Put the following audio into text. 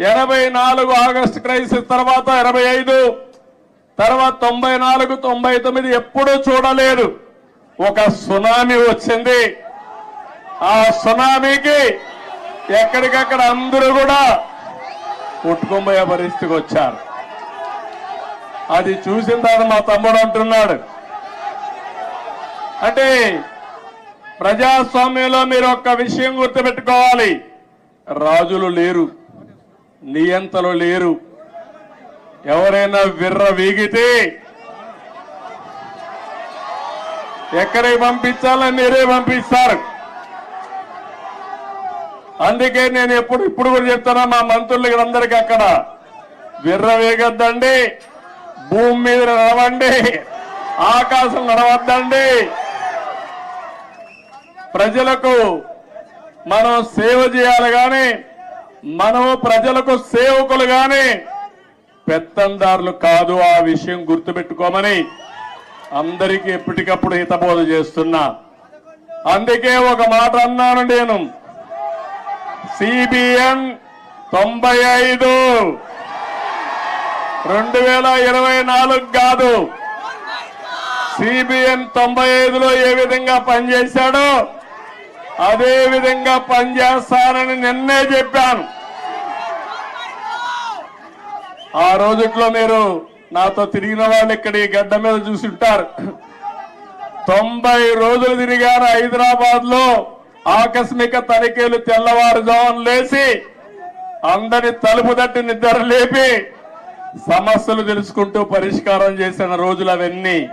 ఎనభై నాలుగు August crisis తర్వాత ఎనభై ఐదు తర్వాత తొంభై నాలుగు తొంభై తొమ్మిది ఎప్పుడూ చూడలేదు. ఒక సునామీ వచ్చింది. ఆ సునామీకి ఎక్కడికక్కడ అందరూ కూడా కొట్టుకుపోయే పరిస్థితికి వచ్చారు. అది చూసిన తర్వాత మా తమ్ముడు అంటున్నాడు. అంటే ప్రజాస్వామ్యంలో మీరు ఒక్క విషయం గుర్తుపెట్టుకోవాలి. రాజులు లేరు. నియంతలు లేరు. ఎవరైనా విర్ర వీగితే ఎక్కడికి పంపించాలని మీరే పంపిస్తారు అందుకే నేను ఎప్పుడు ఇప్పుడు కూడా చెప్తున్నా మా మంత్రులకి అందరికీ అక్కడ విర్ర వేగద్దండి భూమి మీద నడవండి ఆకాశం నడవద్దండి. ప్రజలకు మనం సేవ చేయాలి కానీ మనము ప్రజలకు సేవకులు గాని పెత్తందారులు కాదు ఆ విషయం గుర్తుపెట్టుకోమని అందరికీ ఎప్పటికప్పుడు హితబోధ చేస్తున్నా. అందుకే ఒక మాట అన్నాను నేను. సిబిఎన్ తొంభై ఐదు. రెండు వేల ఇరవై నాలుగు కాదు. సిబిఎన్ తొంభై ఐదులో ఏ విధంగా పనిచేశాడో అదే విధంగా పనిచేస్తానని నిన్నే చెప్పాను. ఆ రోజుట్లో మీరు నాతో తిరిగిన వాళ్ళు ఇక్కడ ఈ గడ్డ మీద చూసింటారు తొంభై రోజులు తిరిగారు హైదరాబాద్లో ఆకస్మిక తనిఖీలు తెల్లవారుజామున లేచి అందరి తలుపు తట్టి నిద్ర లేపి సమస్యలు తెలుసుకుంటూ పరిష్కారం చేసిన రోజులు అవన్నీ.